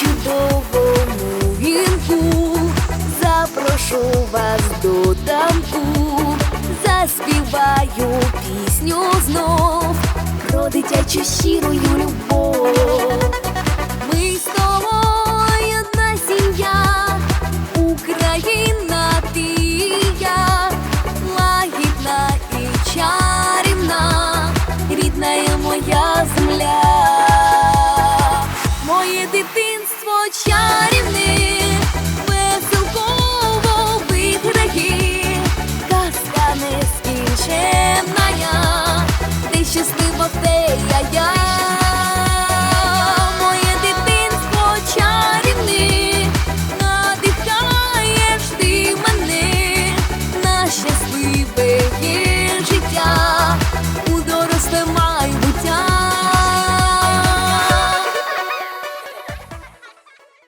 чудовому вінку, запрошу вас до танку, заспіваю пісню знов про дитячу любов. дитинство чарівне.